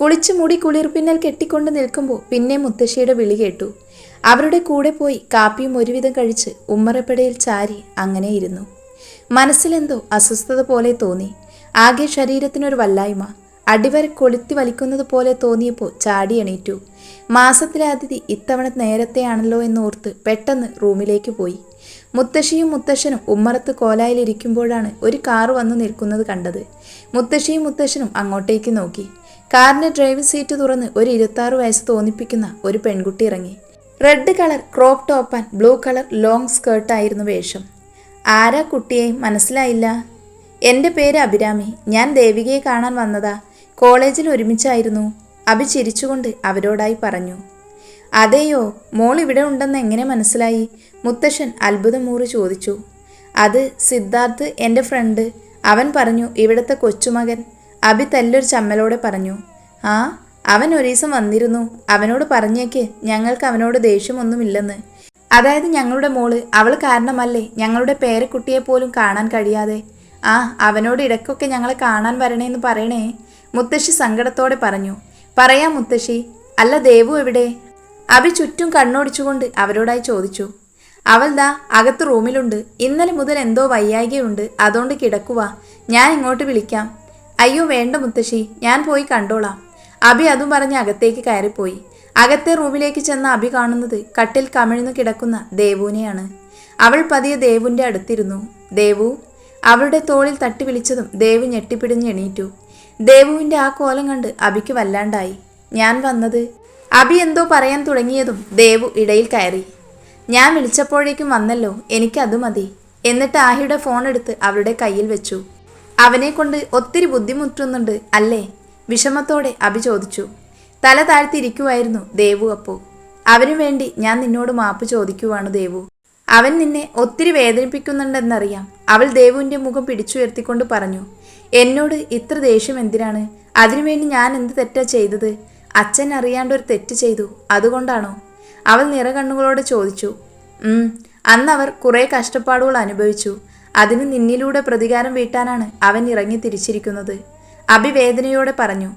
കുളിച്ചു മുടി കുളിർപ്പിന്നൽ കെട്ടിക്കൊണ്ട് നിൽക്കുമ്പോൾ പിന്നെ മുത്തശ്ശിയുടെ വിളി കേട്ടു. അവരുടെ കൂടെ പോയി കാപ്പിയും ഒരുവിധം കഴിച്ച് ഉമ്മറപ്പടയിൽ ചാരി അങ്ങനെ ഇരുന്നു. മനസ്സിലെന്തോ അസ്വസ്ഥത പോലെ തോന്നി. ആകെ ശരീരത്തിനൊരു വല്ലായ്മ. അടിവരെ കൊളുത്തി വലിക്കുന്നത് പോലെ തോന്നിയപ്പോൾ ചാടി എണീറ്റു. മാസത്തിലെ അതിഥി ഇത്തവണ നേരത്തെയാണല്ലോ എന്നോർത്ത് പെട്ടെന്ന് റൂമിലേക്ക് പോയി. മുത്തശ്ശിയും മുത്തശ്ശനും ഉമ്മറത്ത് കോലായിലിരിക്കുമ്പോഴാണ് ഒരു കാറ് വന്നു നിൽക്കുന്നത് കണ്ടത്. മുത്തശ്ശിയും മുത്തശ്ശനും അങ്ങോട്ടേക്ക് നോക്കി. കാറിന്റെ ഡ്രൈവിംഗ് സീറ്റ് തുറന്ന് ഒരു ഇരുപത്താറ് വയസ്സ് തോന്നിപ്പിക്കുന്ന ഒരു പെൺകുട്ടി ഇറങ്ങി. Red colour crop top and blue colour long സ്കേർട്ടായിരുന്നു വേഷം. ആരാ കുട്ടിയെ? മനസ്സിലായില്ല. എന്റെ പേര് അഭിരാമി. ഞാൻ ദേവികയെ കാണാൻ വന്നതാ. കോളേജിൽ ഒരുമിച്ചായിരുന്നു അഭി ചിരിച്ചുകൊണ്ട് അവരോടായി പറഞ്ഞു. അതെയോ മോൾ ഇവിടെ ഉണ്ടെന്ന് എങ്ങനെ മനസ്സിലായി മുത്തശ്ശൻ അത്ഭുതമൂറി ചോദിച്ചു. അത് സിദ്ധാർത്ഥ് എന്റെ ഫ്രണ്ട്. അവൻ പറഞ്ഞു ഇവിടുത്തെ കൊച്ചുമകൻ. അഭി തല്ലൊരു ചമ്മലോടെ പറഞ്ഞു ആ അവൻ ഒരീസം വന്നിരുന്നു. അവനോട് പറഞ്ഞേക്ക് ഞങ്ങൾക്ക് അവനോട് ദേഷ്യമൊന്നുമില്ലെന്ന്. അതായത് ഞങ്ങളുടെ മോൾ അവൾ കാരണമല്ലേ ഞങ്ങളുടെ പേരക്കുട്ടിയെ പോലും കാണാൻ കഴിയാതെ? ആ അവനോട് ഇടയ്ക്കൊക്കെ ഞങ്ങളെ കാണാൻ വരണേന്ന് പറയണേ? മുത്തശ്ശി സങ്കടത്തോടെ പറഞ്ഞു പറയാം മുത്തശ്ശി അല്ല ദേവു എവിടെ? അബി ചുറ്റും കണ്ണോടിച്ചുകൊണ്ട് അവരോടായി ചോദിച്ചു അവൾ ദാ അകത്ത് റൂമിലുണ്ട്. ഇന്നലെ മുതൽ എന്തോ വയ്യായികയുണ്ട്. അതുകൊണ്ട് കിടക്കുവാ. ഞാൻ ഇങ്ങോട്ട് വിളിക്കാം. അയ്യോ വേണ്ട മുത്തശ്ശി ഞാൻ പോയി കണ്ടോളാം. അഭി അതും പറഞ്ഞ് അകത്തേക്ക് കയറിപ്പോയി. അകത്തെ റൂമിലേക്ക് ചെന്ന അഭി കാണുന്നത് കട്ടിൽ കമിഴ്ന്നു കിടക്കുന്ന ദേവുവിനെയാണ്. അവൾ പതിയെ ദേവുവിന്റെ അടുത്തിരുന്നു. ദേവു അവളുടെ തോളിൽ തട്ടി വിളിച്ചതും ദേവു ഞെട്ടിപ്പിടിഞ്ഞ് എണീറ്റു. ദേവുവിന്റെ ആ കോലം കണ്ട് അഭിക്ക് വല്ലാണ്ടായി. ഞാൻ വന്നത്? അഭി എന്തോ പറയാൻ തുടങ്ങിയതും ദേവു ഇടയിൽ കയറി. ഞാൻ വിളിച്ചപ്പോഴേക്കും വന്നല്ലോ എനിക്കത് മതി. എന്നിട്ട് ആഹിയുടെ ഫോൺ എടുത്ത് അവളുടെ കയ്യിൽ വെച്ചു. അവനെ കൊണ്ട് ഒത്തിരി ബുദ്ധിമുട്ടുന്നുണ്ട് അല്ലേ? വിഷമത്തോടെ അഭി ചോദിച്ചു. തല താഴ്ത്തിയിരിക്കുമായിരുന്നു ദേവു അപ്പോ. അവനു വേണ്ടി ഞാൻ നിന്നോട് മാപ്പ് ചോദിക്കുവാണ് ദേവു. അവൻ നിന്നെ ഒത്തിരി വേദനിപ്പിക്കുന്നുണ്ടെന്നറിയാം. അവൾ ദേവുവിന്റെ മുഖം പിടിച്ചുയർത്തിക്കൊണ്ട് പറഞ്ഞു എന്നോട് ഇത്ര ദേഷ്യം എന്തിനാണ്? അതിനുവേണ്ടി ഞാൻ എന്ത് തെറ്റാ ചെയ്തത്? അച്ഛൻ അറിയാണ്ട് ഒരു തെറ്റ് ചെയ്തു അതുകൊണ്ടാണോ? അവൾ നിറകണ്ണുകളോടെ ചോദിച്ചു അന്ന് അവർ കുറേ കഷ്ടപ്പാടുകൾ അനുഭവിച്ചു. അതിന് നിന്നിലൂടെ പ്രതികാരം വീട്ടാനാണ് അവൻ ഇറങ്ങി തിരിച്ചിരിക്കുന്നത്. അഭിവേദനയോടെ പറഞ്ഞു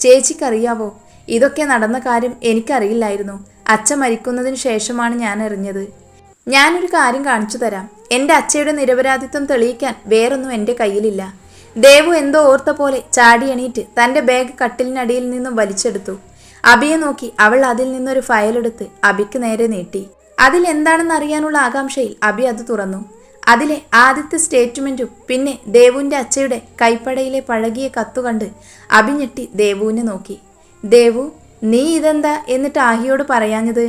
ചേച്ചിക്കറിയാവോ ഇതൊക്കെ നടന്ന കാര്യം എനിക്കറിയില്ലായിരുന്നു. അച്ഛ മരിക്കുന്നതിന് ശേഷമാണ് ഞാൻ അറിഞ്ഞത്. ഞാനൊരു കാര്യം കാണിച്ചു തരാം. എന്റെ അച്ഛയുടെ നിരപരാധിത്വം തെളിയിക്കാൻ വേറൊന്നും എന്റെ കയ്യിലില്ല. ദേവു എന്തോ ഓർത്ത പോലെ ചാടി എണീറ്റ് തന്റെ ബാഗ് കട്ടിലിനടിയിൽ നിന്നും വലിച്ചെടുത്തു. അബിയെ നോക്കി അവൾ അതിൽ നിന്നൊരു ഫയലെടുത്ത് അബിക്ക് നേരെ നീട്ടി. അതിൽ എന്താണെന്ന് അറിയാനുള്ള ആകാംക്ഷയിൽ അബി അത് തുറന്നു. അതിലെ ആദ്യത്തെ സ്റ്റേറ്റ്മെന്റും പിന്നെ ദേവുവിന്റെ അച്ഛയുടെ കൈപ്പടയിലെ പഴകിയ കത്തു കണ്ട് അബി ഞെട്ടി ദേവുവിനെ നോക്കി. ദേവു നീ ഇതെന്താ എന്നിട്ട് ആഹിയോട് പറയാഞ്ഞത്?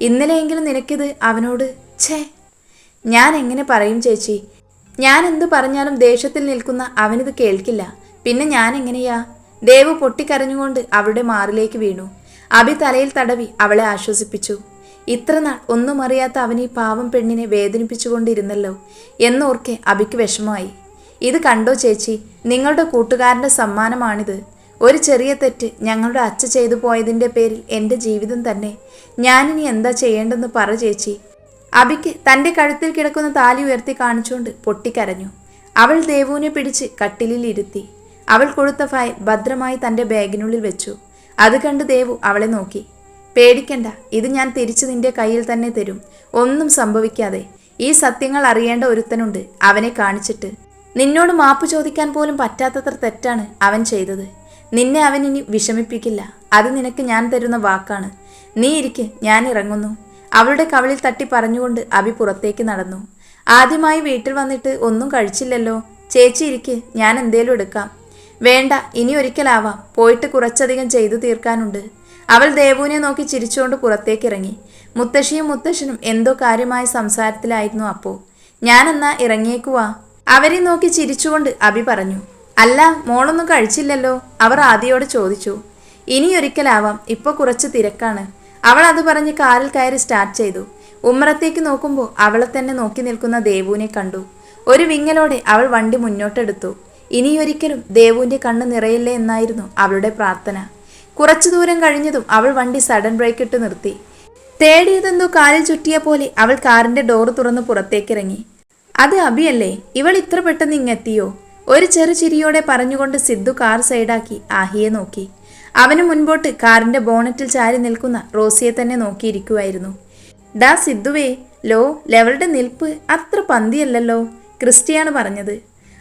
ഇന്നലെയെങ്കിലും നിനക്കിത് അവനോട് ഛേ ഞാൻ എങ്ങനെ പറയും ചേച്ചി? ഞാൻ എന്തു പറഞ്ഞാലും ദേഷ്യത്തിൽ നിൽക്കുന്ന അവനിത് കേൾക്കില്ല. പിന്നെ ഞാൻ എങ്ങനെയാ? ദേവു പൊട്ടിക്കരഞ്ഞുകൊണ്ട് അവളുടെ മാറിലേക്ക് വീണു. അഭി തലയിൽ തടവി അവളെ ആശ്വസിപ്പിച്ചു. ഇത്രനാൾ ഒന്നും അറിയാത്ത അവൻ ഈ പാവം പെണ്ണിനെ വേദനിപ്പിച്ചുകൊണ്ടിരുന്നല്ലോ എന്നോർക്കെ അഭിക്ക് വിഷമമായി. ഇത് കണ്ടോ ചേച്ചി? നിങ്ങളുടെ കൂട്ടുകാരന്റെ സമ്മാനമാണിത്. ഒരു ചെറിയ തെറ്റ് ഞങ്ങളുടെ അച്ഛ ചെയ്തു പോയതിന്റെ പേരിൽ എന്റെ ജീവിതം തന്നെ. ഞാനിനി എന്താ ചെയ്യേണ്ടെന്ന് പറ ചേച്ചി. അഭിക്ക് തന്റെ കഴുത്തിൽ കിടക്കുന്ന താലി ഉയർത്തി കാണിച്ചുകൊണ്ട് പൊട്ടിക്കരഞ്ഞു. അവൾ ദേവുവിനെ പിടിച്ച് കട്ടിലിൽ ഇരുത്തി. അവൾ കൊടുത്ത ഫയൽ ഭദ്രമായി തന്റെ ബാഗിനുള്ളിൽ വെച്ചു. അത് കണ്ട് ദേവു അവളെ നോക്കി. പേടിക്കണ്ട ഇത് ഞാൻ തിരിച്ചു നിന്റെ കയ്യിൽ തന്നെ തരും. ഒന്നും സംഭവിക്കാതെ. ഈ സത്യങ്ങൾ അറിയേണ്ട ഒരുത്തനുണ്ട് അവനെ കാണിച്ചിട്ട്. നിന്നോട് മാപ്പ് ചോദിക്കാൻ പോലും പറ്റാത്തത്ര തെറ്റാണ് അവൻ ചെയ്തത്. നിന്നെ അവൻ ഇനി വിഷമിപ്പിക്കില്ല. അത് നിനക്ക് ഞാൻ തരുന്ന വാക്കാണ്. നീ ഇരിക്ക് ഞാൻ ഇറങ്ങുന്നു. അവളുടെ കവളിൽ തട്ടി പറഞ്ഞുകൊണ്ട് അഭി പുറത്തേക്ക് നടന്നു. ആദ്യമായി വീട്ടിൽ വന്നിട്ട് ഒന്നും കഴിച്ചില്ലല്ലോ. ചേച്ചി ഇരിക്ക് ഞാൻ എന്തേലും എടുക്കാം. വേണ്ട ഇനി ഒരിക്കലാവാം. പോയിട്ട് കുറച്ചധികം ചെയ്തു തീർക്കാനുണ്ട്. അവൾ ദേവുവിനെ നോക്കി ചിരിച്ചുകൊണ്ട് പുറത്തേക്ക് ഇറങ്ങി മുത്തശ്ശിയും മുത്തശ്ശനും എന്തോ കാര്യമായ സംസാരത്തിലായിരുന്നു അപ്പോ. ഞാനെന്നാ ഇറങ്ങിയേക്കുവാ അവരെ നോക്കി ചിരിച്ചുകൊണ്ട് അഭി പറഞ്ഞു. അല്ല മോളൊന്നും കഴിച്ചില്ലല്ലോ. അവർ ആദിയോട് ചോദിച്ചു. ഇനിയൊരിക്കലാവാം ഇപ്പോൾ കുറച്ച് തിരക്കാണ്. അവൾ അത് പറഞ്ഞ് കാറിൽ കയറി സ്റ്റാർട്ട് ചെയ്തു. ഉമ്മറത്തേക്ക് നോക്കുമ്പോൾ അവളെ തന്നെ നോക്കി നിൽക്കുന്ന ദേവുവിനെ കണ്ടു. ഒരു വിങ്ങലോടെ അവൾ വണ്ടി മുന്നോട്ടെടുത്തു. ഇനിയൊരിക്കലും ദേവുവിന്റെ കണ്ണ് നിറയില്ലേ എന്നായിരുന്നു അവളുടെ പ്രാർത്ഥന. കുറച്ചു ദൂരം കഴിഞ്ഞതും അവൾ വണ്ടി സഡൻ ബ്രേക്ക് ഇട്ട് നിർത്തി. തേടിയതെന്തോ കാലിൽ ചുറ്റിയ പോലെ അവൾ കാറിന്റെ ഡോർ തുറന്ന് പുറത്തേക്കിറങ്ങി. അത് അബിയല്ലേ ഇവൾ ഇത്ര പെട്ടെന്ന് ഇങ്ങെത്തിയോ? ഒരു ചെറു ചിരിയോടെ പറഞ്ഞുകൊണ്ട് സിദ്ധു കാർ സൈഡാക്കി ആഹിയെ നോക്കി. അവന് മുൻപോട്ട് കാറിന്റെ ബോണറ്റിൽ ചാരി നിൽക്കുന്ന റോസിയെ തന്നെ നോക്കിയിരിക്കുമായിരുന്നു ഡാ സിദ്ധുവേ ലോ ലെവളുടെ നിൽപ്പ് അത്ര പന്തിയല്ലല്ലോ ക്രിസ്റ്റിയാണ് പറഞ്ഞത്.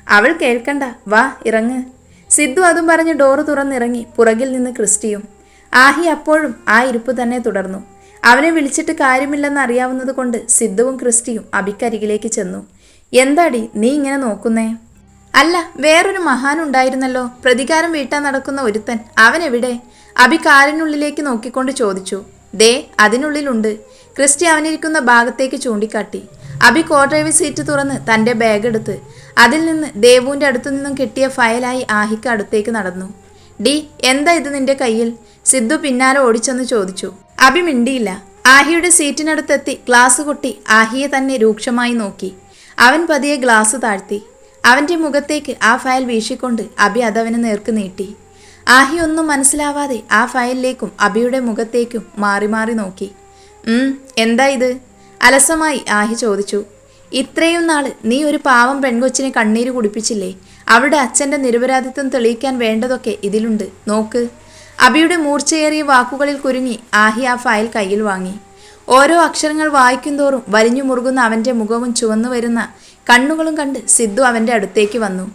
അവൾ കേൾക്കണ്ട വാ ഇറങ്ങ്. സിദ്ധു അതും പറഞ്ഞ് ഡോറ് തുറന്നിറങ്ങി പുറകിൽ നിന്ന് ക്രിസ്റ്റിയും. ആഹി അപ്പോഴും ആ ഇരുപ്പ് തന്നെ തുടർന്നു. അവനെ വിളിച്ചിട്ട് കാര്യമില്ലെന്ന് അറിയാവുന്നത് കൊണ്ട് സിദ്ധുവും ക്രിസ്റ്റിയും അബിക്കരികിലേക്ക് ചെന്നു. എന്താടി നീ ഇങ്ങനെ നോക്കുന്നേ? അല്ല വേറൊരു മഹാനുണ്ടായിരുന്നല്ലോ. പ്രതികാരം വീട്ടാൻ നടക്കുന്ന ഒരുത്തൻ. അവനെവിടെ അബി കാറിനുള്ളിലേക്ക് നോക്കിക്കൊണ്ട് ചോദിച്ചു. ദേ അതിനുള്ളിലുണ്ട്. ക്രിസ്റ്റി അവനിരിക്കുന്ന ഭാഗത്തേക്ക് ചൂണ്ടിക്കാട്ടി. അബി കോ ഡ്രൈവർ സീറ്റ് തുറന്ന് തന്റെ ബാഗ് എടുത്ത് അതിൽ നിന്ന് ദേവുവിന്റെ അടുത്തു നിന്നും കിട്ടിയ ഫയലായി ആഹിക്ക് അടുത്തേക്ക് നടന്നു. ഡി എന്താ ഇത് നിന്റെ കയ്യിൽ? സിദ്ധു പിന്നാലെ ഓടിച്ചെന്ന് ചോദിച്ചു. അബി മിണ്ടിയില്ല. ആഹിയുടെ സീറ്റിനടുത്തെത്തി ഗ്ലാസ് കൊട്ടി ആഹിയെ തന്നെ രൂക്ഷമായി നോക്കി. അവൻ പതിയെ ഗ്ലാസ് താഴ്ത്തി. അവന്റെ മുഖത്തേക്ക് ആ ഫയൽ വീശിക്കൊണ്ട് അബി അതവന് നേർക്ക് നീട്ടി. ആഹി ഒന്നും മനസ്സിലാവാതെ ആ ഫയലിലേക്കും അബിയുടെ മുഖത്തേക്കും മാറി മാറി നോക്കി. എന്താ ഇത്? അലസമായി ആഹി ചോദിച്ചു ഇത്രയും നാൾ നീ ഒരു പാവം പെൺകൊച്ചിനെ കണ്ണീര് കുടിപ്പിച്ചില്ലേ? അവളുടെ അച്ഛന്റെ നിരപരാധിത്വം തെളിയിക്കാൻ വേണ്ടതൊക്കെ ഇതിലുണ്ട്. നോക്ക്. അബിയുടെ മൂർച്ചയേറിയ വാക്കുകളിൽ കുരുങ്ങി ആഹി ആ ഫയൽ കയ്യിൽ വാങ്ങി. ഓരോ അക്ഷരങ്ങൾ വായിക്കുന്തോറും വലിഞ്ഞു മുറുകുന്ന അവന്റെ മുഖവും ചുവന്നു വരുന്ന കണ്ണുകളും കണ്ട് സിദ്ധു അവന്റെ അടുത്തേക്ക് വന്നു.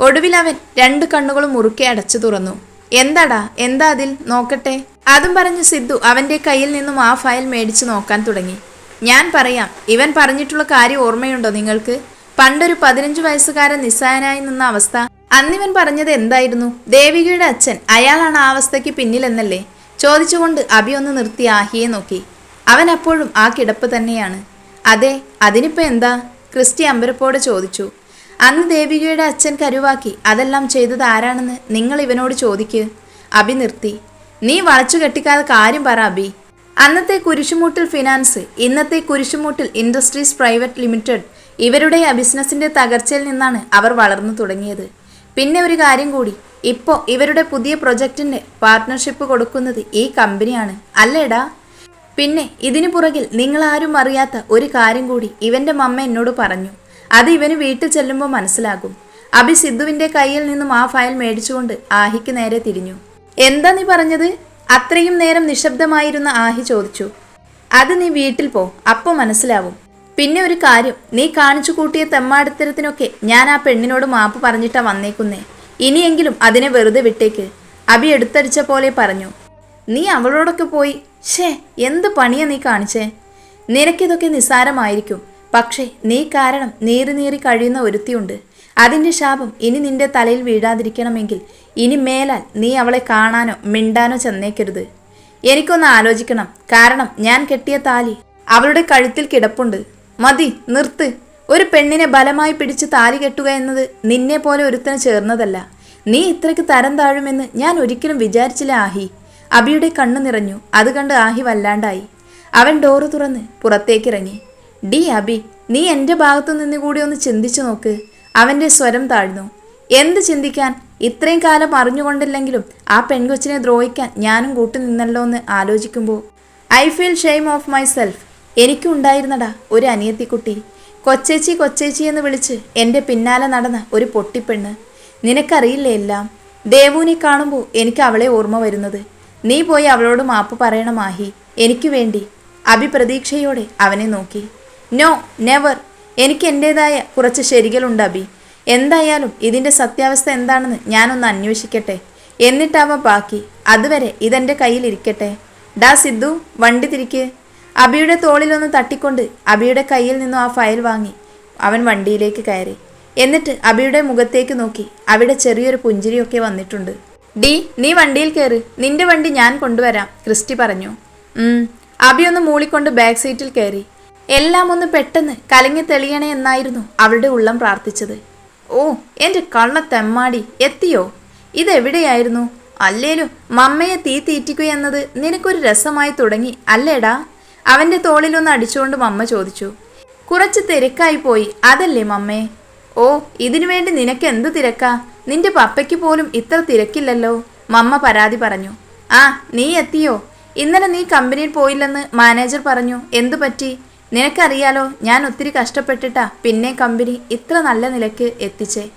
ഒടുവിൽ അവൻ രണ്ട് കണ്ണുകളും മുറുക്കെ അടച്ചു തുറന്നു. എന്താടാ? എന്താ അതിൽ? നോക്കട്ടെ. അതും പറഞ്ഞ് സിദ്ധു അവന്റെ കയ്യിൽ നിന്നും ആ ഫയൽ മേടിച്ചു നോക്കാൻ തുടങ്ങി. ഞാൻ പറയാം ഇവൻ പറഞ്ഞിട്ടുള്ള കാര്യം ഓർമ്മയുണ്ടോ നിങ്ങൾക്ക്? പണ്ടൊരു പതിനഞ്ചു വയസ്സുകാരൻ നിസ്സായനായി നിന്ന അവസ്ഥ. അന്നിവൻ പറഞ്ഞത് എന്തായിരുന്നു? ദേവികയുടെ അച്ഛൻ അയാളാണ് ആ അവസ്ഥയ്ക്ക് പിന്നിലെന്നല്ലേ? ചോദിച്ചുകൊണ്ട് അബി ഒന്ന് നിർത്തി ആഹിയെ നോക്കി. അവൻ അപ്പോഴും ആ കിടപ്പ് തന്നെയാണ്. അതെ അതിനിപ്പോ എന്താ? ക്രിസ്റ്റി അമ്പരപ്പോടെ ചോദിച്ചു. അന്ന് ദേവികയുടെ അച്ഛൻ കരുവാക്കി അതെല്ലാം ചെയ്തത് ആരാണെന്ന് നിങ്ങൾ ഇവനോട് ചോദിക്ക്. അബി നിർത്തി. നീ വളച്ചു കെട്ടിക്കാതെ കാര്യം പറ അബി. അന്നത്തെ കുരിശുമൂട്ടിൽ ഫിനാൻസ് ഇന്നത്തെ കുരിശുമൂട്ടിൽ ഇൻഡസ്ട്രീസ് പ്രൈവറ്റ് ലിമിറ്റഡ് ഇവരുടെ ആ ബിസിനസിന്റെ തകർച്ചയിൽ നിന്നാണ് അവർ വളർന്നു തുടങ്ങിയത്. പിന്നെ ഒരു കാര്യം കൂടി ഇപ്പോൾ ഇവരുടെ പുതിയ പ്രൊജക്ടിന്റെ പാർട്ട്ണർഷിപ്പ് കൊടുക്കുന്നത് ഈ കമ്പനിയാണ്. അല്ലേടാ? പിന്നെ ഇതിനു പുറകിൽ നിങ്ങളാരും അറിയാത്ത ഒരു കാര്യം കൂടി ഇവന്റെ മമ്മ എന്നോട് പറഞ്ഞു. അത് ഇവന് വീട്ടിൽ ചെല്ലുമ്പോൾ മനസ്സിലാകും. അഭി സിദ്ധുവിന്റെ കയ്യിൽ നിന്നും ആ ഫയൽ മേടിച്ചുകൊണ്ട് ആഹിക്ക് നേരെ തിരിഞ്ഞു. എന്താ നീ പറഞ്ഞത്? അത്രയും നേരം നിശബ്ദമായിരുന്ന ആഹി ചോദിച്ചു അത് നീ വീട്ടിൽ പോ അപ്പോൾ മനസ്സിലാവും. പിന്നെ ഒരു കാര്യം നീ കാണിച്ചു കൂട്ടിയ തെമ്മാടിത്തരത്തിനൊക്കെ ഞാൻ ആ പെണ്ണിനോട് മാപ്പ് പറഞ്ഞിട്ടാ വന്നേക്കുന്നേ. ഇനിയെങ്കിലും അതിനെ വെറുതെ വിട്ടേക്ക്. അബി എടുത്തടിച്ച പോലെ പറഞ്ഞു നീ അവളോടൊക്കെ പോയി ഷേ എന്ത് പണിയാ നീ കാണിച്ചേ? നിനക്കിതൊക്കെ നിസ്സാരമായിരിക്കും. പക്ഷേ നീ കാരണം നീറി നീറി കഴിയുന്ന ഒരുത്തിയുണ്ട്. അതിന്റെ ശാപം ഇനി നിന്റെ തലയിൽ വീഴാതിരിക്കണമെങ്കിൽ ഇനി മേലാൽ നീ അവളെ കാണാനോ മിണ്ടാനോ ചെന്നേക്കരുത്. എനിക്കൊന്ന് ആലോചിക്കണം. കാരണം ഞാൻ കെട്ടിയ താലി അവളുടെ കഴുത്തിൽ കിടപ്പുണ്ട്. മതി നിർത്ത്. ഒരു പെണ്ണിനെ ബലമായി പിടിച്ച് താലി കെട്ടുക എന്നത് നിന്നെ പോലെ ഒരുത്തന് ചേർന്നതല്ല. നീ ഇത്രയ്ക്ക് തരം താഴുമെന്ന് ഞാൻ ഒരിക്കലും വിചാരിച്ചില്ല ആഹി. അബിയുടെ കണ്ണു നിറഞ്ഞു. അത് കണ്ട് ആഹി വല്ലാണ്ടായി. അവൻ ഡോറ് തുറന്ന് പുറത്തേക്കിറങ്ങി. ഡി അബി നീ എന്റെ ഭാഗത്തു നിന്ന് കൂടി ഒന്ന് ചിന്തിച്ചു നോക്ക്. അവന്റെ സ്വരം താഴ്ന്നു. എന്ത് ചിന്തിക്കാൻ? ഇത്രയും കാലം അറിഞ്ഞുകൊണ്ടില്ലെങ്കിലും ആ പെൺകൊച്ചിനെ ദ്രോഹിക്കാൻ ഞാനും കൂട്ടു നിന്നല്ലോ എന്ന് ആലോചിക്കുമ്പോൾ I feel shame of myself എനിക്കുണ്ടായിരുന്നടാ ഒരു അനിയത്തിക്കുട്ടി. കൊച്ചേച്ചി കൊച്ചേച്ചി എന്ന് വിളിച്ച് എന്റെ പിന്നാലെ നടന്ന ഒരു പൊട്ടിപ്പെണ്ണ്. നിനക്കറിയില്ലേ എല്ലാം? ദേവുവിനെ കാണുമ്പോൾ എനിക്ക് അവളെ ഓർമ്മ വരുന്നത്. നീ പോയി അവളോട് മാപ്പ് പറയണം മാഹി എനിക്ക് വേണ്ടി. അഭിപ്രതീക്ഷയോടെ അവനെ നോക്കി. No never. എനിക്ക് എന്റെതായ കുറച്ച് ശരികളുണ്ട് അബി. എന്തായാലും ഇതിന്റെ സത്യാവസ്ഥ എന്താണെന്ന് ഞാനൊന്ന് അന്വേഷിക്കട്ടെ. എന്നിട്ടാവ ബാക്കി. അതുവരെ ഇതെന്റെ കയ്യിലിരിക്കട്ടെ ഡാ സിദ്ധു വണ്ടി തിരിക്ക്. അബിയുടെ തോളിലൊന്ന് തട്ടിക്കൊണ്ട് അബിയുടെ കയ്യിൽ നിന്നും ആ ഫയൽ വാങ്ങി. അവൻ വണ്ടിയിലേക്ക് കയറി. എന്നിട്ട് അബിയുടെ മുഖത്തേക്ക് നോക്കി. അവിടെ ചെറിയൊരു പുഞ്ചിരിയൊക്കെ വന്നിട്ടുണ്ട്. ഡി നീ വണ്ടിയിൽ കയറ് നിന്റെ വണ്ടി ഞാൻ കൊണ്ടുവരാം ക്രിസ്റ്റി പറഞ്ഞു. അബി ഒന്ന് മൂളിക്കൊണ്ട് ബാക്ക് സീറ്റിൽ കയറി. എല്ലാം ഒന്ന് പെട്ടെന്ന് കലങ്ങി തെളിയണേ എന്നായിരുന്നു അവളുടെ ഉള്ളം പ്രാർത്ഥിച്ചത്. ഓ എന്റെ കള്ള തെമ്മാടി എത്തിയോ? ഇതെവിടെയായിരുന്നു? അല്ലേലും മമ്മയെ തീ തീറ്റിക്കുക എന്നത് നിനക്കൊരു രസമായി തുടങ്ങി അല്ലേടാ? അവന്റെ തോളിലൊന്ന് അടിച്ചുകൊണ്ട് മമ്മ ചോദിച്ചു. കുറച്ച് തിരക്കായി പോയി അതല്ലേ മമ്മേ? ഓ ഇതിനു വേണ്ടി നിനക്ക് എന്ത് തിരക്കാ? നിന്റെ പപ്പയ്ക്ക് പോലും ഇത്ര തിരക്കില്ലല്ലോ? മമ്മ പരാതി പറഞ്ഞു. ആ നീ എത്തിയോ? ഇന്നലെ നീ കമ്പനിയിൽ പോയില്ലെന്ന് മാനേജർ പറഞ്ഞു. എന്തു പറ്റി? നിനക്കറിയാലോ ഞാൻ ഒത്തിരി കഷ്ടപ്പെട്ടിട്ടാ പിന്നെ കമ്പനി ഇത്ര നല്ല നിലയ്ക്ക് എത്തിച്ചേ.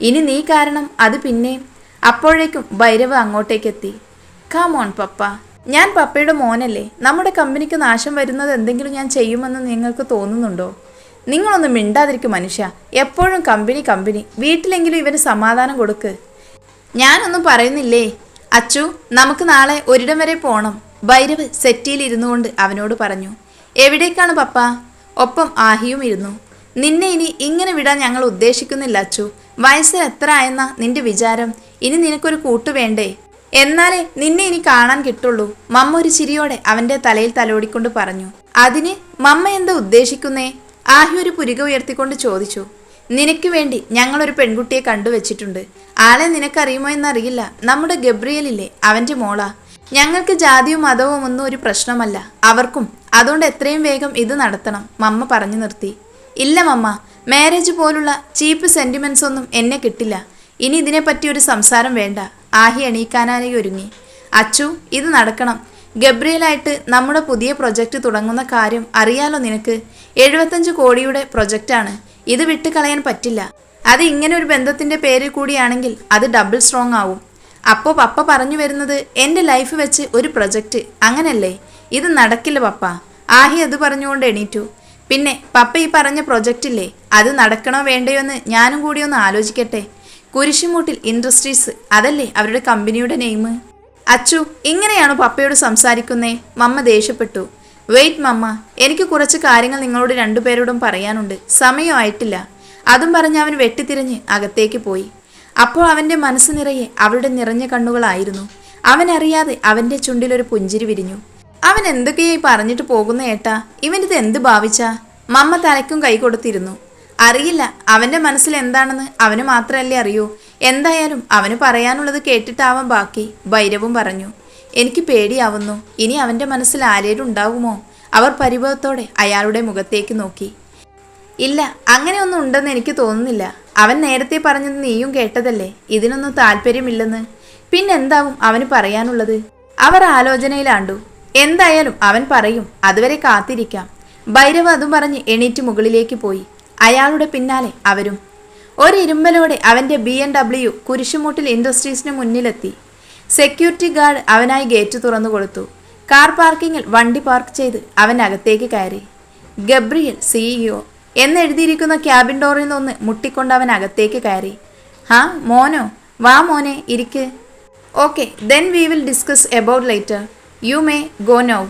ഇനി നീ കാരണം അത് പിന്നെ അപ്പോഴേക്കും ഭൈരവ് അങ്ങോട്ടേക്കെത്തി. കാമോൺ പപ്പ. ഞാൻ പപ്പയുടെ മോനല്ലേ. നമ്മുടെ കമ്പനിക്ക് നാശം വരുന്നത് എന്തെങ്കിലും ഞാൻ ചെയ്യുമെന്ന് നിങ്ങൾക്ക് തോന്നുന്നുണ്ടോ? നിങ്ങളൊന്നും മിണ്ടാതിരിക്കും മനുഷ്യ. എപ്പോഴും കമ്പനി കമ്പനി. വീട്ടിലെങ്കിലും ഇവന് സമാധാനം കൊടുക്ക്. ഞാനൊന്നും പറയുന്നില്ലേ. അച്ചു നമുക്ക് നാളെ ഒരിടം വരെ പോണം. ഭൈരവ് സെറ്റിയിൽ ഇരുന്നു കൊണ്ട് അവനോട് പറഞ്ഞു. എവിടേക്കാണ് പപ്പ? ഒപ്പം ആഹിയും ഇരുന്നു. നിന്നെ ഇനി ഇങ്ങനെ വിടാൻ ഞങ്ങൾ ഉദ്ദേശിക്കുന്നില്ല അച്ചു. വയസ്സ് എത്ര ആയെന്ന നിന്റെ വിചാരം? ഇനി നിനക്കൊരു കൂട്ട് വേണ്ടേ? എന്നാലേ നിന്നെ ഇനി കാണാൻ കിട്ടുള്ളൂ. മമ്മ ഒരു ചിരിയോടെ അവന്റെ തലയിൽ തലോടിക്കൊണ്ട് പറഞ്ഞു. അതിന് മമ്മ എന്താ ഉദ്ദേശിക്കുന്നേ? ആഹി ഒരു പുരിക ഉയർത്തിക്കൊണ്ട് ചോദിച്ചു. നിനക്ക് വേണ്ടി ഞങ്ങളൊരു പെൺകുട്ടിയെ കണ്ടുവച്ചിട്ടുണ്ട് ആളെ നിനക്കറിയുമോ എന്നറിയില്ല. നമ്മുടെ ഗബ്രിയലില്ലേ അവന്റെ മോളാ. ഞങ്ങൾക്ക് ജാതിയും മതവും ഒന്നും ഒരു പ്രശ്നമല്ല. അവർക്കും അതുകൊണ്ട് എത്രയും വേഗം ഇത് നടത്തണം. മമ്മ പറഞ്ഞു നിർത്തി. ഇല്ല മമ്മ മാരേജ് പോലുള്ള ചീപ്പ് സെന്റിമെന്റ്സ് ഒന്നും എന്നെ കിട്ടില്ല. ഇനി ഇതിനെപ്പറ്റി ഒരു സംസാരം വേണ്ട. ആഹി എണീക്കാനായി ഒരുങ്ങി. അച്ചു ഇത് നടക്കണം. ഗബ്രിയലായിട്ട് നമ്മുടെ പുതിയ പ്രൊജക്റ്റ് തുടങ്ങുന്ന കാര്യം അറിയാലോ നിനക്ക്? എഴുപത്തഞ്ച് കോടിയുടെ പ്രൊജക്റ്റാണ്. ഇത് വിട്ട് കളയാൻ പറ്റില്ല. അത് ഇങ്ങനെ ഒരു ബന്ധത്തിന്റെ പേരിൽ കൂടിയാണെങ്കിൽ അത് ഡബിൾ സ്ട്രോങ് ആവും. അപ്പോൾ പപ്പ പറഞ്ഞു വരുന്നത് എന്റെ ലൈഫ് വെച്ച് ഒരു പ്രൊജക്റ്റ്. അങ്ങനല്ലേ? ഇത് നടക്കില്ല പപ്പ. ആഹി അത് പറഞ്ഞുകൊണ്ട് എണീറ്റു. പിന്നെ പപ്പ ഈ പറഞ്ഞ പ്രൊജക്റ്റ് ഇല്ലേ അത് നടക്കണോ വേണ്ടയോ എന്ന് ഞാനും കൂടി ഒന്ന് ആലോചിക്കട്ടെ. കുരിശുമൂട്ടിൽ ഇൻഡസ്ട്രീസ് അതല്ലേ അവരുടെ കമ്പനിയുടെ നെയിം അച്ചു ഇങ്ങനെയാണോ പപ്പയോട് സംസാരിക്കുന്നേ? മമ്മ ദേഷ്യപ്പെട്ടു. വെയിറ്റ് മമ്മ എനിക്ക് കുറച്ച് കാര്യങ്ങൾ നിങ്ങളോട് രണ്ടുപേരോടും പറയാനുണ്ട്. സമയമായിട്ടില്ല അതും പറഞ്ഞ് അവൻ വെട്ടിത്തിരിഞ്ഞ് അകത്തേക്ക് പോയി. അപ്പോൾ അവന്റെ മനസ്സ് നിറയെ അവളുടെ നിറഞ്ഞ കണ്ണുകളായിരുന്നു. അവനറിയാതെ അവന്റെ ചുണ്ടിലൊരു പുഞ്ചിരി വിരിഞ്ഞു. അവൻ എന്തൊക്കെയായി പറഞ്ഞിട്ട് പോകുന്ന ഏട്ടാ? ഇവനിത് എന്ത് ഭാവിച്ചാ? മമ്മ തലയ്ക്കും കൈ കൊടുത്തിരുന്നു. അറിയില്ല അവന്റെ മനസ്സിൽ എന്താണെന്ന് അവന് മാത്രമല്ലേ അറിയൂ. എന്തായാലും അവന് പറയാനുള്ളത് കേട്ടിട്ടാവാൻ ബാക്കി ഭൈരവും പറഞ്ഞു. എനിക്ക് പേടിയാവുന്നു ഇനി അവന്റെ മനസ്സിൽ ആരേലും ഉണ്ടാകുമോ അവർ പരിഭവത്തോടെ അയാളുടെ മുഖത്തേക്ക് നോക്കി. ഇല്ല അങ്ങനെയൊന്നും ഉണ്ടെന്ന് എനിക്ക് തോന്നുന്നില്ല. അവൻ നേരത്തെ പറഞ്ഞത് നീയും കേട്ടതല്ലേ? ഇതിനൊന്നും താല്പര്യമില്ലെന്ന്. പിന്നെന്താവും അവന് പറയാനുള്ളത്? അവർ ആലോചനയിലാണ്ടു. എന്തായാലും അവൻ പറയും അതുവരെ കാത്തിരിക്കാം. ഭൈരവ് അതും പറഞ്ഞ് എണീറ്റ് മുകളിലേക്ക് പോയി. അയാളുടെ പിന്നാലെ അവരും. ഒരിരുമ്പലോടെ അവന്റെ ബി എൻ ഡബ്ല്യു കുരിശുമൂട്ടിൽ ഇൻഡസ്ട്രീസിന് മുന്നിലെത്തി. സെക്യൂരിറ്റി ഗാർഡ് അവനായി ഗേറ്റ് തുറന്നു കൊടുത്തു. കാർ പാർക്കിങ്ങിൽ വണ്ടി പാർക്ക് ചെയ്ത് അവൻ അകത്തേക്ക് കയറി. ഗബ്രിയൽ സിഇഒ എന്നെഴുതിയിരിക്കുന്ന ക്യാബിൻ ഡോറിൽ നിന്ന് മുട്ടിക്കൊണ്ട് അവൻ അകത്തേക്ക് കയറി. ഹാ മോനോ? വാ മോനെ ഇരിക്ക്. Okay then we will discuss about later. You may go now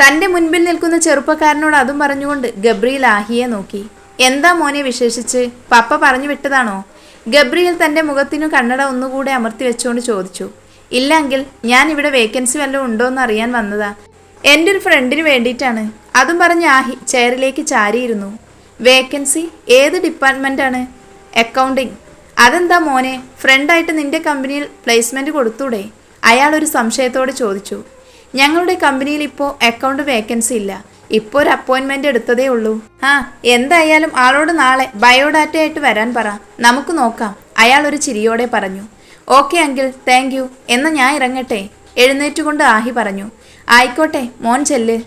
തന്റെ മുൻപിൽ നിൽക്കുന്ന ചെറുപ്പക്കാരനോട് അതും പറഞ്ഞുകൊണ്ട് ഗബ്രിയൽ ആഹിയെ നോക്കി. എന്താ മോനെ വിശേഷിച്ച്? പപ്പ പറഞ്ഞു വിട്ടതാണോ? ഗബ്രിയൽ തന്റെ മുഖത്തിനു കണ്ണട ഒന്നുകൂടെ അമർത്തി വെച്ചുകൊണ്ട് ചോദിച്ചു. ഇല്ലെങ്കിൽ ഞാൻ ഇവിടെ വേക്കൻസി വല്ലതും ഉണ്ടോ എന്ന് അറിയാൻ വന്നതാ. എന്റെ ഒരു ഫ്രണ്ടിന് വേണ്ടിയിട്ടാണ്. അതും പറഞ്ഞ് ആഹി ചെയറിലേക്ക് ചാരിയിരുന്നു. വേക്കൻസി ഏത് ഡിപ്പാർട്ട്മെന്റാണ് അക്കൗണ്ടിങ് അതെന്താ മോനെ? ഫ്രണ്ടായിട്ട് നിന്റെ കമ്പനിയിൽ പ്ലേസ്മെന്റ് കൊടുത്തൂടെ? അയാൾ ഒരു സംശയത്തോടെ ചോദിച്ചു. ഞങ്ങളുടെ കമ്പനിയിൽ ഇപ്പോൾ അക്കൗണ്ട് വേക്കൻസി ഇല്ല. ഇപ്പോൾ ഒരു അപ്പോയിൻമെന്റ് എടുത്തതേ ഉള്ളൂ. ആ എന്തായാലും ആളോട് നാളെ ബയോഡാറ്റ ആയിട്ട് വരാൻ പറ. നമുക്ക് നോക്കാം. അയാൾ ഒരു ചിരിയോടെ പറഞ്ഞു. ഓക്കെ അങ്കിൾ താങ്ക് യു എന്ന് ഞാൻ ഇറങ്ങട്ടെ. എഴുന്നേറ്റുകൊണ്ട് ആഹി പറഞ്ഞു. ആയിക്കോട്ടെ മോൻ ചെല്ല്.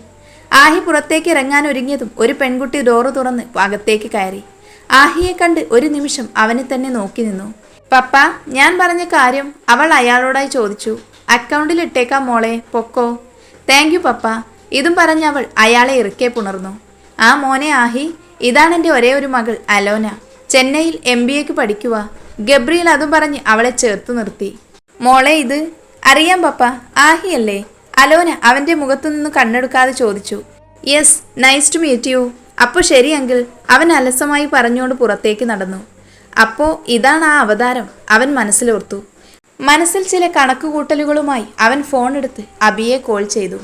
ആഹി പുറത്തേക്ക് ഇറങ്ങാൻ ഒരുങ്ങിയതും ഒരു പെൺകുട്ടി ഡോറ് തുറന്ന് അകത്തേക്ക് കയറി. ആഹിയെ കണ്ട് ഒരു നിമിഷം അവനെ തന്നെ നോക്കി നിന്നു. പപ്പ ഞാൻ പറഞ്ഞ കാര്യം അവൾ അയാളോടായി ചോദിച്ചു. അക്കൗണ്ടിൽ ഇട്ടേക്കാം മോളെ പൊക്കോ. Thank you papa. ഇതും പറഞ്ഞ് അവൾ അയാളെ ഇറുക്കെ പുണർന്നു. ആ മോനെ ആഹി ഇതാണ് എന്റെ ഒരേ ഒരു മകൾ അലോന. ചെന്നൈയിൽ എം ബി എക്ക് പഠിക്കുക ഗബ്രിയൽ അതും പറഞ്ഞ് അവളെ ചേർത്ത് നിർത്തി. മോളെ ഇത് അറിയാം പപ്പ ആഹിയല്ലേ? അലോന അവന്റെ മുഖത്തു നിന്ന് കണ്ണെടുക്കാതെ ചോദിച്ചു. Yes nice to meet you അപ്പോൾ ശരി അങ്കിൾ അവൻ അലസമായി പറഞ്ഞുകൊണ്ട് പുറത്തേക്ക് നടന്നു. അപ്പോൾ ഇതാണ് ആ അവതാരം അവൻ മനസ്സിലോർത്തു. മനസ്സിൽ ചില കണക്കുകൂട്ടലുകളുമായി അവൻ ഫോൺ എടുത്ത് അബിയെ കോൾ ചെയ്തു.